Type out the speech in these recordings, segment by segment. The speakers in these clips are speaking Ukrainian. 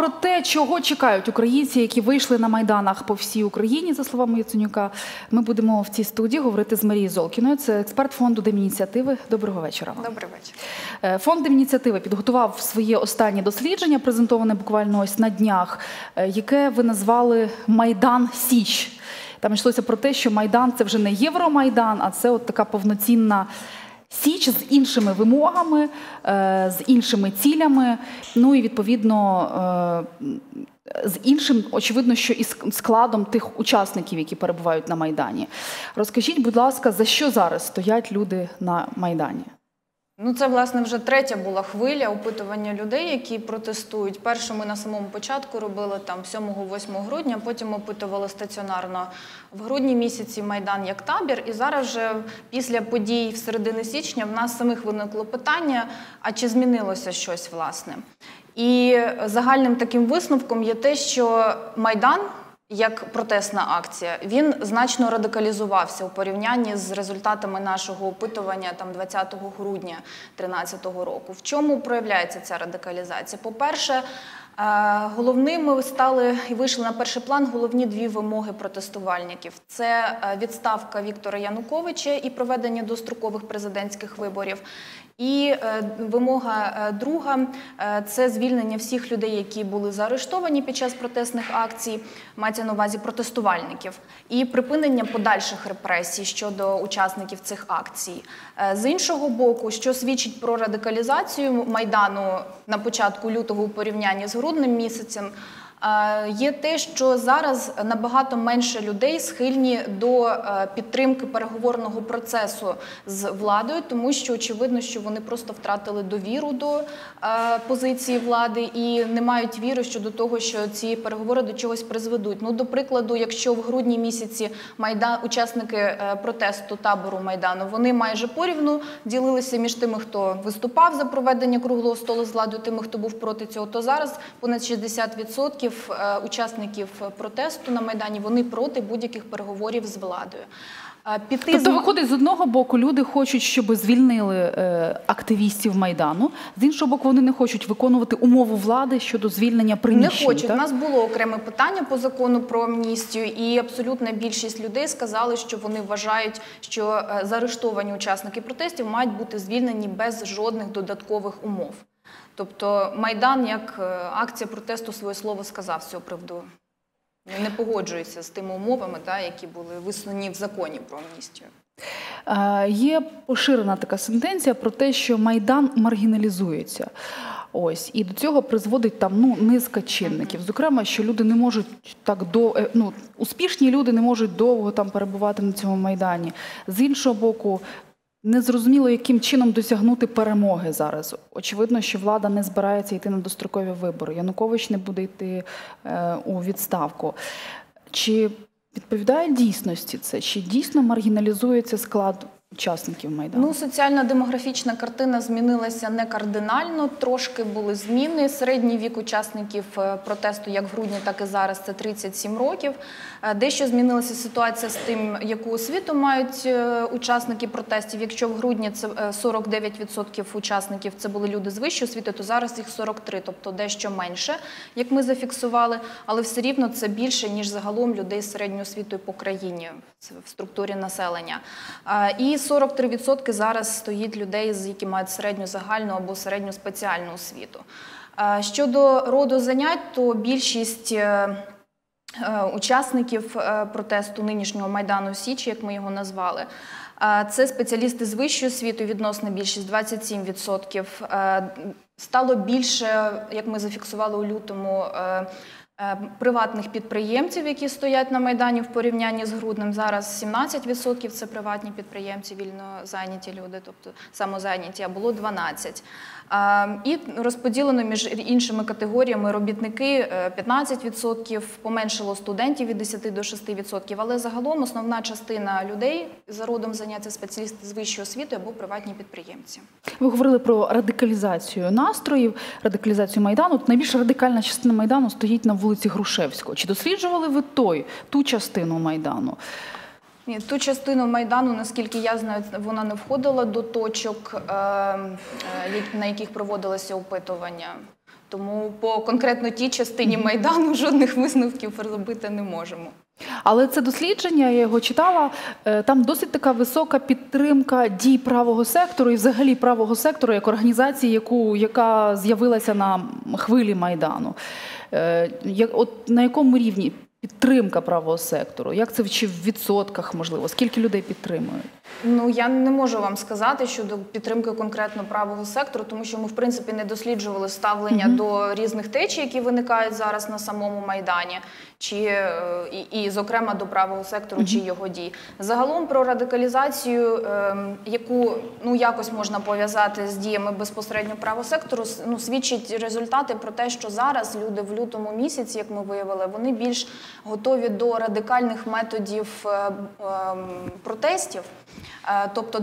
про те, чого чекають українці, які вийшли на майданах по всій Україні, за словами Яценюка. Ми будемо в цій студії говорити з Марією Золкіною. Це експерт фонду Демініціативи. Доброго вечора. вам. Добрий вечір. Е, Фонд Демініціативи підготував своє останнє дослідження, презентоване буквально ось на днях, е, яке ви назвали Майдан Січ. Там йшлося про те, що Майдан це вже не Євромайдан, а це от така повноцінна. Січ з іншими вимогами, е, з іншими цілями, ну і відповідно е, з іншим, очевидно, що і складом тих учасників, які перебувають на Майдані. Розкажіть, будь ласка, за що зараз стоять люди на Майдані? Ну, це власне вже третя була хвиля опитування людей, які протестують. Першу ми на самому початку робили там 7-8 грудня, потім опитували стаціонарно в грудні місяці Майдан як табір. І зараз вже після подій в середини січня в нас самих виникло питання: а чи змінилося щось власне? І загальним таким висновком є те, що Майдан. Як протестна акція, він значно радикалізувався у порівнянні з результатами нашого опитування там 20 грудня 2013 року. В чому проявляється ця радикалізація? По-перше, е, головними стали і вийшли на перший план головні дві вимоги протестувальників: це е, відставка Віктора Януковича і проведення дострокових президентських виборів. І е, вимога е, друга е, це звільнення всіх людей, які були заарештовані під час протестних акцій, мається на увазі протестувальників, і припинення подальших репресій щодо учасників цих акцій. З іншого боку, що свідчить про радикалізацію майдану на початку лютого у порівнянні з грудним місяцем. Є те, що зараз набагато менше людей схильні до е, підтримки переговорного процесу з владою, тому що очевидно, що вони просто втратили довіру до е, позиції влади і не мають віри щодо того, що ці переговори до чогось призведуть. Ну, до прикладу, якщо в грудні місяці майдан учасники е, протесту табору майдану вони майже порівну ділилися між тими, хто виступав за проведення круглого столу з владою, тими, хто був проти цього, то зараз понад 60% е, учасників протесту на майдані вони проти будь-яких переговорів з владою. Е, Піти Тобто, з- виходить, з одного боку, люди хочуть, щоб звільнили е, активістів майдану. З іншого боку, вони не хочуть виконувати умову влади щодо звільнення приміщень. Не хочуть. так? У нас було окреме питання по закону про амністію, і абсолютна більшість людей сказали, що вони вважають, що е, заарештовані учасники протестів мають бути звільнені без жодних додаткових умов. Тобто Майдан як е, акція протесту своє слово сказав з цього приводу. Не погоджується з тими умовами, та, які були висунені в законі про амністію. Е, Є поширена така сентенція про те, що майдан маргіналізується. Ось і до цього призводить там ну низка чинників. Зокрема, що люди не можуть так до е, ну успішні люди не можуть довго там перебувати на цьому майдані. З іншого боку. Незрозуміло, яким чином досягнути перемоги зараз. Очевидно, що влада не збирається йти на дострокові вибори. Янукович не буде йти е, у відставку. Чи відповідає дійсності це? Чи дійсно маргіналізується склад учасників майдану? Ну, соціально-демографічна картина змінилася не кардинально. Трошки були зміни. Середній вік учасників е, протесту, як в грудні, так і зараз, це 37 років. Е, Дещо змінилася ситуація з тим, яку освіту мають е, учасники протестів. Якщо в грудні це е, 49% учасників це були люди з вищої освіти, то зараз їх 43, тобто дещо менше, як ми зафіксували, але все рівно це більше ніж загалом людей з середньою освітою по країні в структурі населення. І 43% зараз стоїть людей, які мають середню загальну або середню спеціальну освіту. Щодо роду занять, то більшість е, е, учасників е, протесту нинішнього майдану Січі, як ми його назвали. Це спеціалісти з вищою освітою, відносна більшість 27%. Е, Стало більше, як ми зафіксували у лютому, приватних підприємців, які стоять на майдані в порівнянні з грудним. Зараз 17% це приватні підприємці, вільно зайняті люди, тобто самозайняті, а було 12%. Е, І розподілено між іншими категоріями робітники е, 15%, поменшило студентів від 10 до 6%, але загалом основна частина людей за родом заняття спеціалісти з вищою освітою або приватні підприємці. Ви говорили про радикалізацію настроїв, радикалізацію майдану. Найбільш радикальна частина майдану стоїть на вулиці Грушевського. Чи досліджували ви той ту частину майдану? Ні, ту частину майдану, наскільки я знаю, вона не входила до точок, е, е, на яких проводилося опитування. Тому по конкретно тій частині майдану жодних висновків робити не можемо. Але це дослідження, я його читала. Е, там досить така висока підтримка дій правого сектору і взагалі правого сектору як організації, яку яка з'явилася на хвилі майдану. Е, от на якому рівні підтримка правого сектору? Як це чи в відсотках можливо? Скільки людей підтримують? Ну я не можу вам сказати щодо підтримки конкретно правого сектору, тому що ми в принципі не досліджували ставлення mm-hmm. до різних течій, які виникають зараз на самому майдані, чи е, і, і зокрема до правого сектору, mm-hmm. чи його дій. Загалом про радикалізацію, е, яку ну якось можна пов'язати з діями безпосередньо правого сектору, ну свідчить результати про те, що зараз люди в лютому місяці, як ми виявили, вони більш готові до радикальних методів е, е, протестів. Е, тобто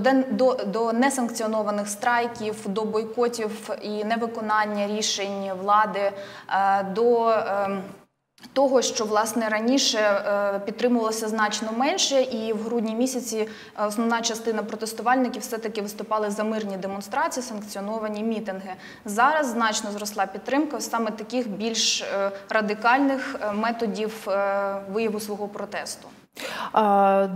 до несанкціонованих страйків, до бойкотів і невиконання рішень влади, е, до ем, того, що власне раніше е, підтримувалося значно менше, і в грудні місяці основна частина протестувальників все-таки виступали за мирні демонстрації, санкціоновані мітинги. Зараз значно зросла підтримка саме таких більш радикальних методів вияву свого протесту.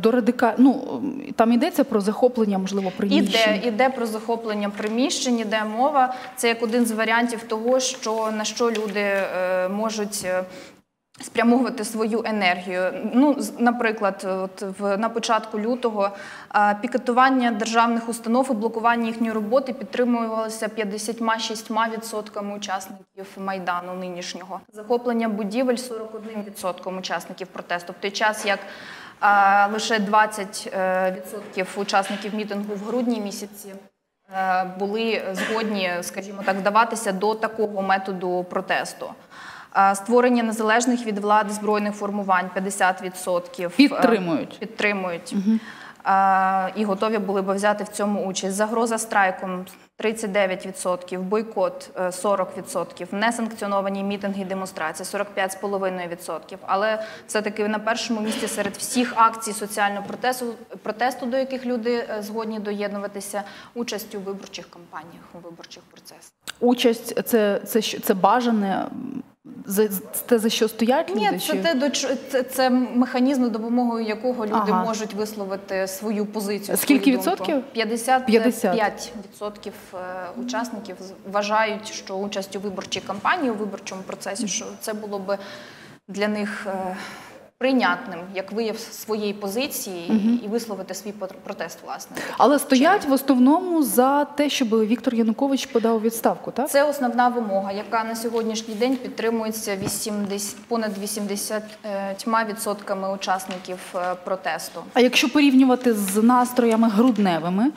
До радика... ну, Там йдеться про захоплення, можливо, приміщень? Іде, іде про захоплення приміщень, іде мова. Це як один з варіантів того, що на що люди е, можуть е, спрямовувати свою енергію. Ну, наприклад, от в на початку лютого пікетування державних установ і блокування їхньої роботи підтримувалося 56% учасників майдану нинішнього. Захоплення будівель 41% учасників протесту. В той час як а, лише 20% е, учасників мітингу в грудні місяці. Е, були згодні, скажімо так, вдаватися до такого методу протесту. Створення незалежних від влади збройних формувань 50%. Підтримують. Підтримують. Угу. І готові були б взяти в цьому участь. Загроза страйком 39%, бойкот 40%, е, несанкціоновані мітинги і демонстрації 45,5%. Але все-таки на першому місці серед всіх акцій соціального протесту, протесту, до яких люди е, згодні доєднуватися, участь у виборчих кампаніях, у виборчих процесах. Участь це це, це бажане за те, за що стоять люди? Ні, це те, до це, це механізм, допомогою якого люди ага. можуть висловити свою позицію. Скільки свою відсотків? 55 відсотків е, учасників вважають, що участь у виборчій кампанії у виборчому процесі, що це було би для них. Е, прийнятним як вияв своєї позиції угу. і висловити свій протест, власне. Але стоять в основному за те, щоб Віктор Янукович подав відставку. Так це основна вимога, яка на сьогоднішній день підтримується 80, понад 80% учасників е, протесту. А якщо порівнювати з настроями грудневими, Е,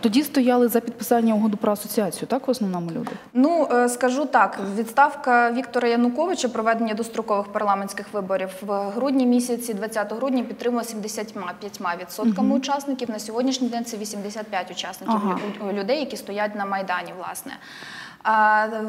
тоді стояли за підписання угоду про асоціацію, так в основному люди? Ну е, скажу так: відставка Віктора Януковича, проведення дострокових парламентських виборів в грудні місяці, 20 грудня, підтримала 75% угу. учасників. На сьогоднішній день це 85 учасників ага. людей, які стоять на майдані, власне.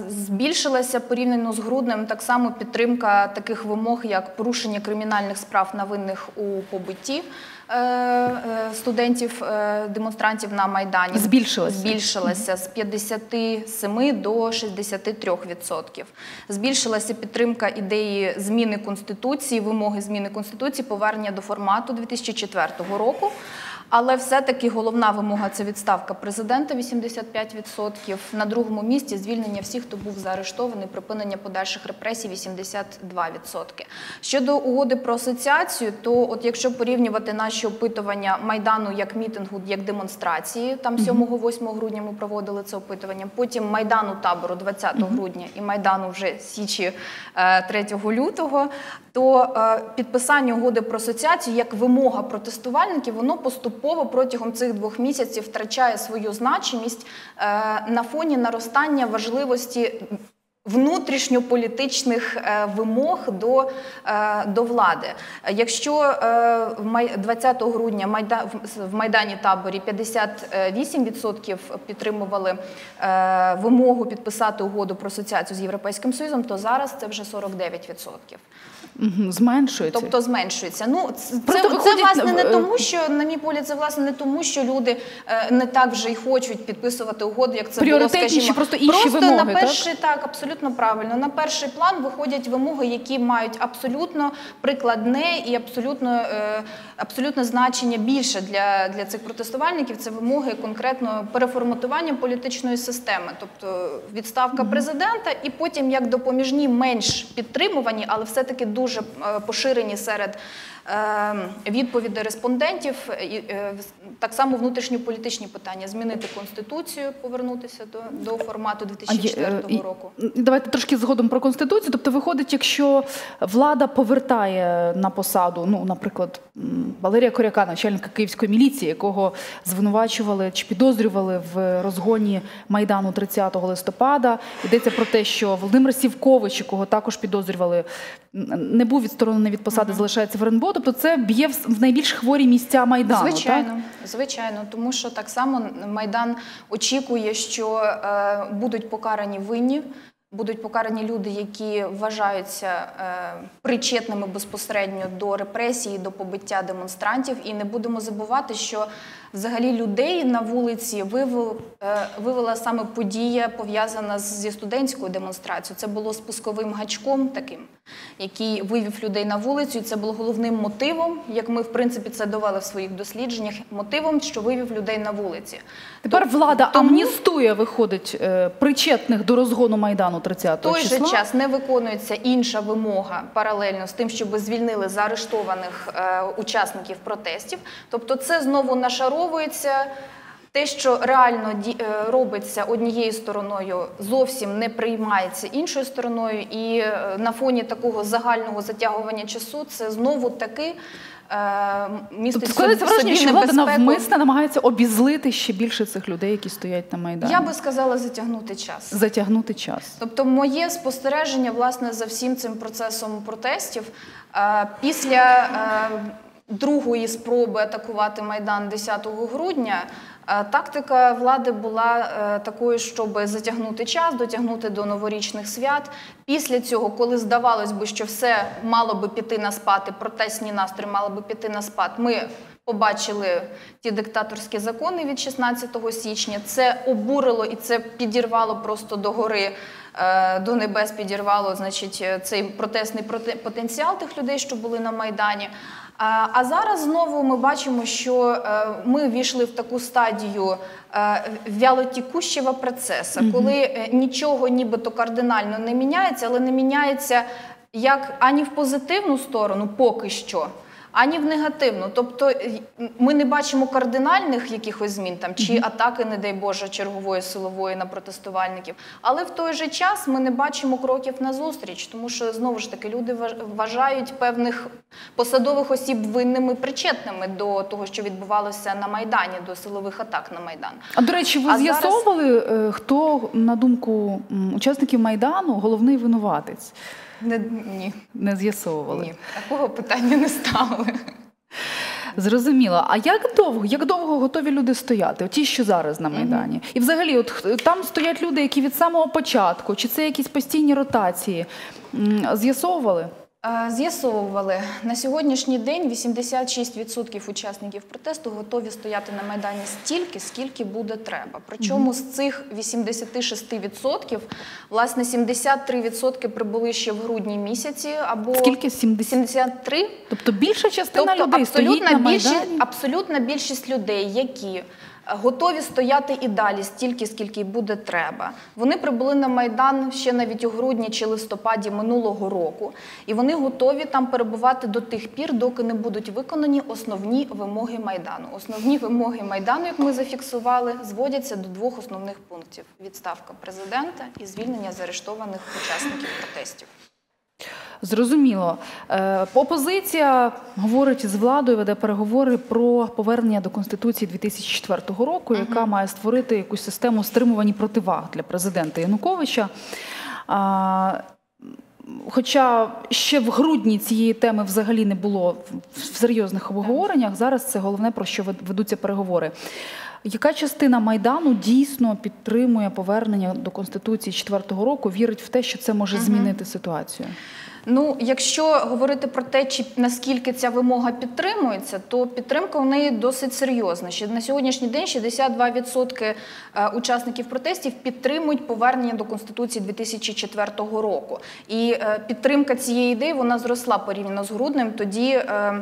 Збільшилася порівняно з груднем так само підтримка таких вимог, як порушення кримінальних справ на винних у побитті е, е, студентів, е, демонстрантів на майдані. Збільшилася збільшилася з 57 до 63%. Збільшилася підтримка ідеї зміни конституції, вимоги зміни конституції, повернення до формату 2004 року. Але все-таки головна вимога це відставка президента 85%. На другому місці звільнення всіх, хто був заарештований, припинення подальших репресій 82%. Щодо угоди про асоціацію, то от якщо порівнювати наші опитування майдану як мітингу, як демонстрації, там 7-8 грудня ми проводили це опитування. Потім майдану табору 20 грудня і майдану вже січі 3 е, лютого, то е, підписання угоди про асоціацію як вимога протестувальників, воно поступово поступово протягом цих двох місяців втрачає свою значимість е, на фоні наростання важливості. Внутрішньополітичних е, вимог до е, до влади. Якщо 20 грудня в Майдані таборі 58% підтримували вимогу підписати угоду про асоціацію з Європейським Союзом, то зараз це вже 49%. Зменшується. Тобто зменшується. Ну це, це, це власне не тому, що на мій погляд, це власне не тому, що люди е, не так вже й хочуть підписувати угоду, як це було, скажімо. просто інші просто вимоги, на перший так? так абсолютно правильно. На перший план виходять вимоги, які мають абсолютно прикладне і абсолютно е, абсолютно значення більше для, для цих протестувальників. Це вимоги конкретно переформатування політичної системи, тобто відставка президента, і потім як допоміжні менш підтримувані, але все-таки дуже е, поширені серед. Е, Відповіді респондентів е, так само внутрішньополітичні питання змінити конституцію, повернутися до, до формату А є, 2004 е, року. Давайте трошки згодом про конституцію. Тобто, виходить, якщо влада повертає на посаду, ну, наприклад, Валерія Коряка, начальника київської міліції, якого звинувачували чи підозрювали в розгоні майдану 30 листопада. Йдеться про те, що Володимир Сівкович, якого також підозрювали, не був відсторонений від посади, залишається в РНБО. Тобто, це б'є в найбільш хворі місця майдану. Звичайно, Так? звичайно, тому що так само Майдан очікує, що е, будуть покарані винні, будуть покарані люди, які вважаються е, причетними безпосередньо до репресії, до побиття демонстрантів. І не будемо забувати, що взагалі людей на вулиці вивел, е, вивела саме подія, пов'язана зі студентською демонстрацією. Це було спусковим гачком таким, який вивів людей на вулицю. І це було головним мотивом, як ми в принципі це довели в своїх дослідженнях. Мотивом, що вивів людей на вулиці. Тепер влада тому- амністує, виходить, е, причетних до розгону майдану 30 В той же час не виконується інша вимога паралельно з тим, щоб звільнили заарештованих е, учасників протестів. Тобто, це знову нашаровується. Те, що реально е, робиться однією стороною, зовсім не приймається іншою стороною, і е, на фоні такого загального затягування часу це знову таки е, містить Тобто складається враження, що влада навмисно намагається обізлити ще більше цих людей, які стоять на майдані. Я би сказала затягнути час. затягнути час. Тобто, моє спостереження власне за всім цим процесом протестів після другої спроби атакувати майдан 10 грудня. е, Тактика влади була е, такою, щоб затягнути час, дотягнути до новорічних свят. Після цього, коли здавалось би, що все мало би піти на спад, і протестні настрої мали би піти на спад, ми побачили ті диктаторські закони від 16 січня. Це обурило і це підірвало просто до гори. Е, До небес підірвало значить, е, цей протестний проте- потенціал тих людей, що були на Майдані. А зараз знову ми бачимо, що е, ми війшли в таку стадію вялотікущого процесу, коли нічого нібито кардинально не міняється, але не міняється як ані в позитивну сторону, поки що, ані в негативну. Тобто ми не бачимо кардинальних якихось змін там чи атаки, не дай Боже, чергової силової на протестувальників. Але в той же час ми не бачимо кроків назустріч, тому що знову ж таки люди важ- вважають певних посадових осіб винними причетними до того, що відбувалося на майдані, до силових атак на майдан. А до речі, ви А зараз- з'ясовували, е, хто на думку учасників майдану головний винуватець? Не, ні, Не з'ясовували. ні, такого питання не ставили. Зрозуміло. А як довго, як довго готові люди стояти? Ті, що зараз на майдані, і взагалі, от там стоять люди, які від самого початку, чи це якісь постійні ротації? З'ясовували? Е, З'ясовували на сьогоднішній день 86% учасників протесту готові стояти на майдані стільки, скільки буде треба. Причому з цих 86% власне 73% прибули ще в грудні місяці, або Скільки? 70? 73 Тобто більша частина Тобто людей стоїть на майдані? абсолютна більшість людей, які готові стояти і далі стільки, скільки буде треба. Вони прибули на майдан ще навіть у грудні чи листопаді минулого року, і вони готові там перебувати до тих пір, доки не будуть виконані основні вимоги майдану. Основні вимоги майдану, як ми зафіксували, зводяться до двох основних пунктів: відставка президента і звільнення заарештованих учасників протестів. Зрозуміло. Е, Опозиція говорить з владою, веде переговори про повернення до Конституції 2004 року, яка має створити якусь систему стримувань і противаг для президента Януковича. Хоча ще в грудні цієї теми взагалі не було в- серйозних обговореннях, зараз це головне про що ведуться переговори. Яка частина майдану дійсно підтримує повернення до конституції 4 року, вірить в те, що це може змінити ситуацію? Ну, якщо говорити про те, чи наскільки ця вимога підтримується, то підтримка у неї досить серйозна. Ще на сьогоднішній день 62% е, учасників протестів підтримують повернення до конституції 2004 року. І е, підтримка цієї ідеї вона зросла порівняно з груднем. Тоді е,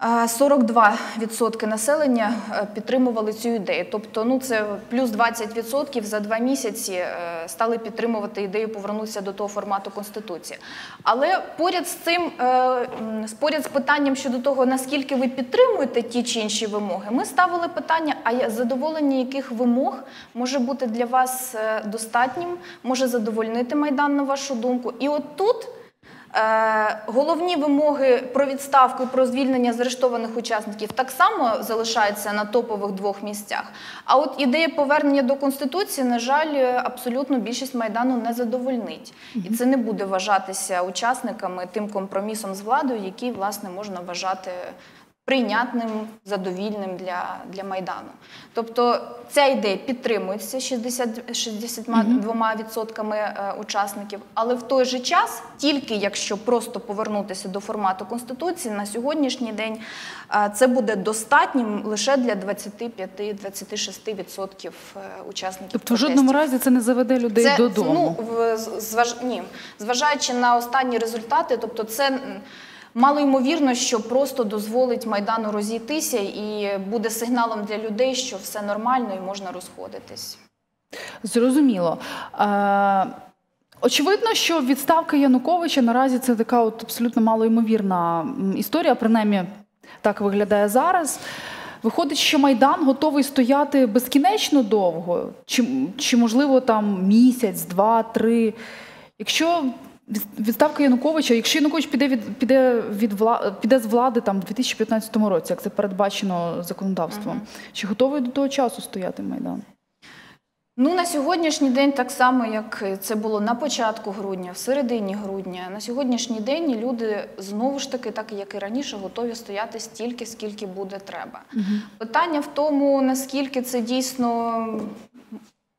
42% населення е, підтримували цю ідею. Тобто, ну це плюс 20% за два місяці е, стали підтримувати ідею повернутися до того формату конституції. Але поряд з цим, е, поряд з питанням щодо того, наскільки ви підтримуєте ті чи інші вимоги, ми ставили питання: а задоволення яких вимог може бути для вас достатнім, може задовольнити майдан на вашу думку? І от тут. Е, головні вимоги про відставку і про звільнення заарештованих учасників так само залишаються на топових двох місцях. А от ідея повернення до конституції, на жаль, абсолютно більшість майдану не задовольнить, і це не буде вважатися учасниками тим компромісом з владою, який власне можна вважати прийнятним, задовільним для для Майдану. Тобто ця ідея підтримується 60, 62% е, учасників, але в той же час, тільки якщо просто повернутися до формату Конституції, на сьогоднішній день е, це буде достатнім лише для 25-26% е, учасників. Тобто в жодному разі це не заведе людей це, додому? Ну, зваж, ні, зважаючи на останні результати, тобто це. Мало ймовірно, що просто дозволить майдану розійтися і буде сигналом для людей, що все нормально і можна розходитись. Зрозуміло. Е, Очевидно, що відставка Януковича наразі це така от абсолютно малоймовірна історія, принаймні так виглядає зараз. Виходить, що Майдан готовий стояти безкінечно довго, чи, чи можливо там місяць, два, три. Якщо Відставка Януковича, якщо Янукович піде від піде від вла, піде з влади там в 2015 році, як це передбачено законодавством, угу. чи готовий до того часу стояти Майдан? Ну на сьогоднішній день, так само як це було на початку грудня, в середині грудня, на сьогоднішній день люди знову ж таки, так як і раніше, готові стояти стільки, скільки буде треба. Угу. Питання в тому, наскільки це дійсно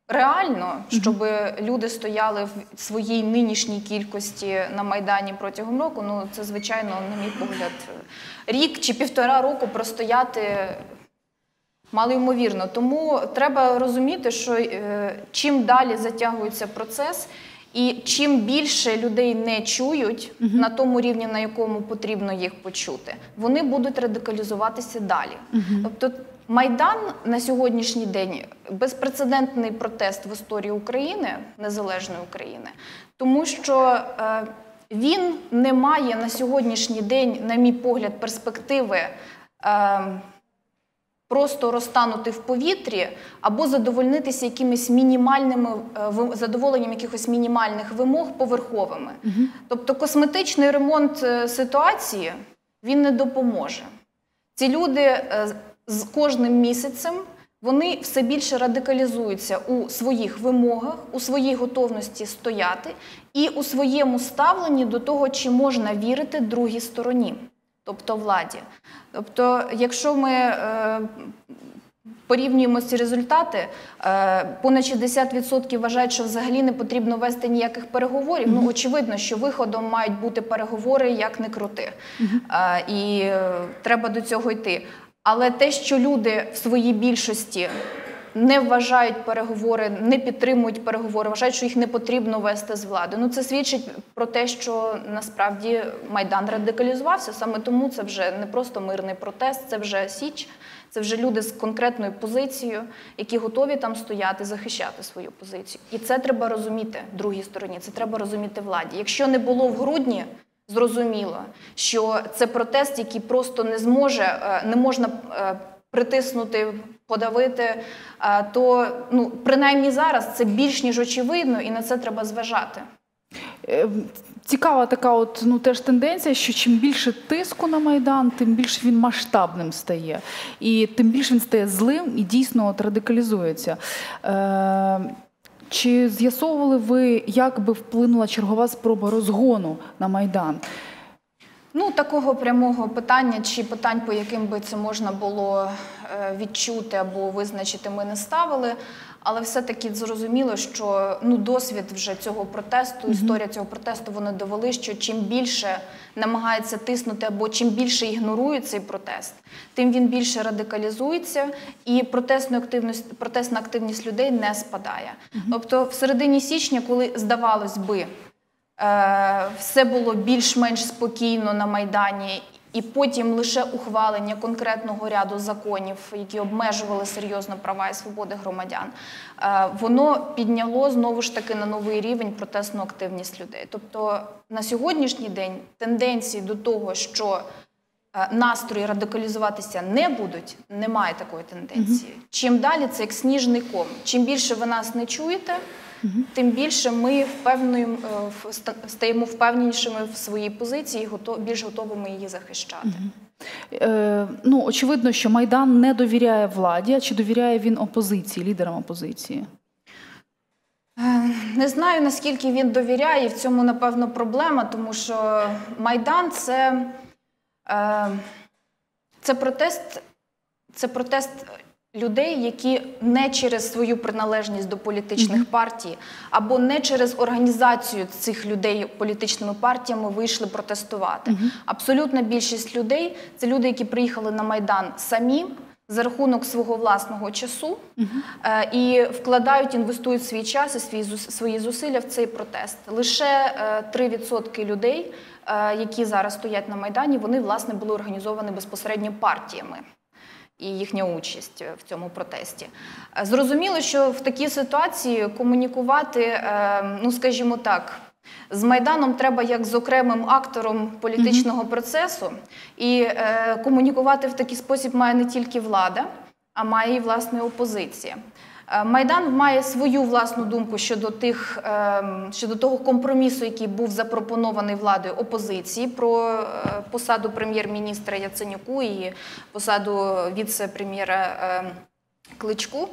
реально, щоб люди стояли в своїй нинішній кількості на майдані протягом року. Ну це звичайно, на мій погляд, рік чи півтора року простояти. Мало ймовірно, тому треба розуміти, що е, чим далі затягується процес, і чим більше людей не чують uh на тому рівні, на якому потрібно їх почути, вони будуть радикалізуватися далі. Uh Тобто Майдан на сьогоднішній день безпрецедентний протест в історії України, незалежної України, тому що е, він не має на сьогоднішній день, на мій погляд, перспективи. Е, Просто розтанути в повітрі або задовольнитися якимись мінімальними е, задоволенням якихось мінімальних вимог поверховими. Угу. Тобто косметичний ремонт е, ситуації він не допоможе. Ці люди е, з кожним місяцем вони все більше радикалізуються у своїх вимогах, у своїй готовності стояти і у своєму ставленні до того, чи можна вірити другій стороні, тобто владі. Тобто, якщо ми е, порівнюємо ці результати, е, понад 60% вважають, що взагалі не потрібно вести ніяких переговорів. Mm -hmm. Ну очевидно, що виходом мають бути переговори як не крути, mm -hmm. е, і е, треба до цього йти. Але те, що люди в своїй більшості не вважають переговори, не підтримують переговори, вважають, що їх не потрібно вести з влади. Ну це свідчить про те, що насправді майдан радикалізувався. Саме тому це вже не просто мирний протест, це вже січ, це вже люди з конкретною позицією, які готові там стояти, захищати свою позицію. І це треба розуміти другій стороні. Це треба розуміти владі. Якщо не було в грудні. Зрозуміло, що це протест, який просто не зможе, е, не можна е, притиснути, подавити. Е, то ну принаймні зараз це більш ніж очевидно, і на це треба зважати. Цікава така, от ну теж тенденція, що чим більше тиску на майдан, тим більше він масштабним стає, і тим більше він стає злим і дійсно от радикалізується. Е, чи з'ясовували ви, як би вплинула чергова спроба розгону на Майдан? Ну, такого прямого питання чи питань, по яким би це можна було е, відчути або визначити, ми не ставили. Але все-таки зрозуміло, що ну досвід вже цього протесту, історія цього протесту, вони довели, що чим більше намагається тиснути, або чим більше ігнорує цей протест, тим він більше радикалізується, і протестна активність, протестна активність людей не спадає. Тобто, в середині січня, коли здавалось би. Е, все було більш-менш спокійно на Майдані, і потім лише ухвалення конкретного ряду законів, які обмежували серйозно права і свободи громадян, е, воно підняло знову ж таки на новий рівень протестну активність людей. Тобто на сьогоднішній день тенденції до того, що е, Настрої радикалізуватися не будуть, немає такої тенденції. Чим далі це як сніжний ком. Чим більше ви нас не чуєте, тим більше ми впевнуємо, е, стаємо впевненішими в своїй позиції, більш готовими її захищати. Е, ну, очевидно, що Майдан не довіряє владі, а чи довіряє він опозиції, лідерам опозиції? Е, не знаю наскільки він довіряє, і в цьому, напевно, проблема, тому що Майдан це, е, це протест, це протест людей, які не через свою приналежність до політичних mm -hmm. партій або не через організацію цих людей політичними партіями вийшли протестувати. Mm -hmm. Абсолютна більшість людей це люди, які приїхали на майдан самі. За рахунок свого власного часу uh -huh. е, і вкладають, інвестують свій час і свої свої зусилля в цей протест. Лише е, 3% людей, е, які зараз стоять на майдані, вони власне були організовані безпосередньо партіями і їхня участь в цьому протесті. Е, зрозуміло, що в такій ситуації комунікувати, е, ну скажімо так. З Майданом треба як з окремим актором політичного процесу, і е, комунікувати в такий спосіб має не тільки влада, а має і власне опозиція. Е, Майдан має свою власну думку щодо тих ем, щодо того компромісу, який був запропонований владою опозиції про е, посаду прем'єр-міністра Яценюку і посаду віце-прем'єра ем, Кличку.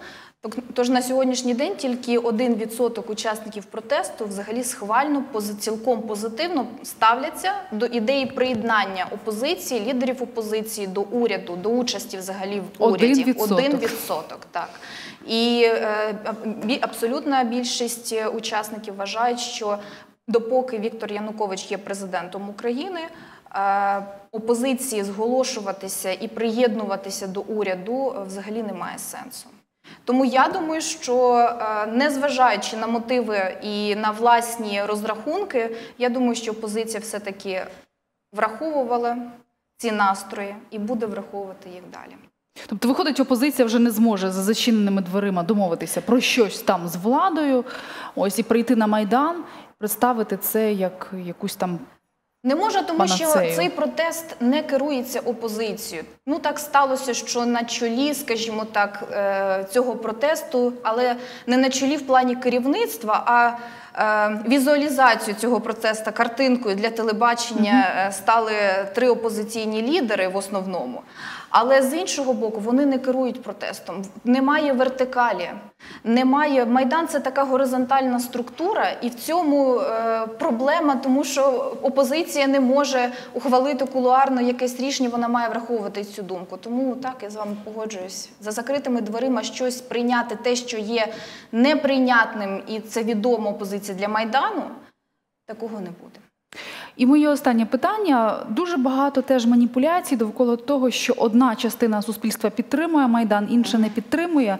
Тож на сьогоднішній день тільки один відсоток учасників протесту взагалі схвально цілком позитивно ставляться до ідеї приєднання опозиції, лідерів опозиції до уряду, до участі взагалі в уряді. Один відсоток, так. І е, абсолютна більшість учасників вважають, що допоки Віктор Янукович є президентом України, е, опозиції зголошуватися і приєднуватися до уряду взагалі немає сенсу. Тому я думаю, що е, незважаючи на мотиви і на власні розрахунки, я думаю, що опозиція все-таки враховувала ці настрої і буде враховувати їх далі. Тобто, виходить, опозиція вже не зможе за зачиненими дверима домовитися про щось там з владою, ось і прийти на майдан, представити це як якусь там. Не може, тому панацею. що цей протест не керується опозицією. Ну так сталося, що на чолі, скажімо так, е, цього протесту, але не на чолі в плані керівництва, а е, візуалізацію цього протесту картинкою для телебачення е, стали три опозиційні лідери в основному. Але з іншого боку, вони не керують протестом. Немає вертикалі, немає майдан. Це така горизонтальна структура, і в цьому е, проблема, тому що опозиція не може ухвалити кулуарно якесь рішення. Вона має враховувати цю думку. Тому так я з вами погоджуюсь за закритими дверима щось прийняти, те, що є неприйнятним, і це відома опозиція для майдану. Такого не буде. І моє останнє питання: дуже багато теж маніпуляцій довкола того, що одна частина суспільства підтримує майдан, інша не підтримує,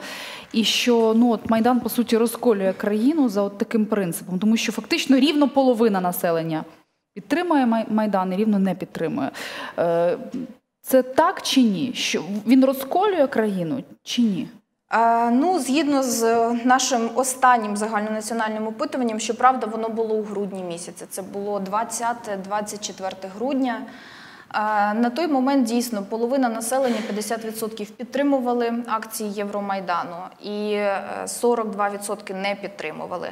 і що ну от майдан по суті розколює країну за от таким принципом, тому що фактично рівно половина населення підтримує майдан і рівно не підтримує. Е, це так чи ні? Що він розколює країну чи ні? Ну, згідно з нашим останнім загальнонаціональним опитуванням, щоправда, воно було у грудні місяці. Це було 20-24 грудня. На той момент дійсно половина населення 50% підтримували акції Євромайдану, і 42% е, не підтримували.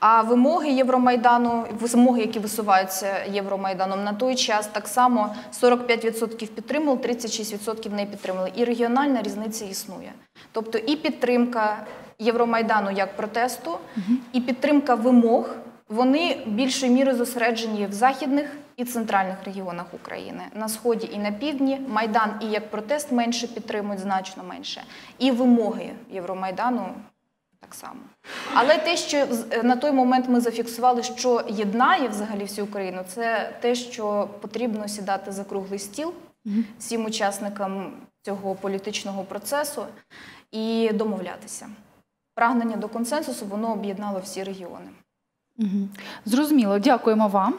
А вимоги Євромайдану, вимоги, які висуваються Євромайданом на той час, так само 45% підтримували, 36% не підтримали. І регіональна різниця існує. Тобто і підтримка Євромайдану як протесту, і підтримка вимог вони більшою мірою зосереджені в західних і центральних регіонах України. На сході і на півдні Майдан і як протест менше підтримують, значно менше. І вимоги Євромайдану так само. Але те, що з- на той момент ми зафіксували, що єднає взагалі всю Україну, це те, що потрібно сідати за круглий стіл всім учасникам цього політичного процесу і домовлятися. Прагнення до консенсусу воно об'єднало всі регіони. Зрозуміло, дякуємо вам.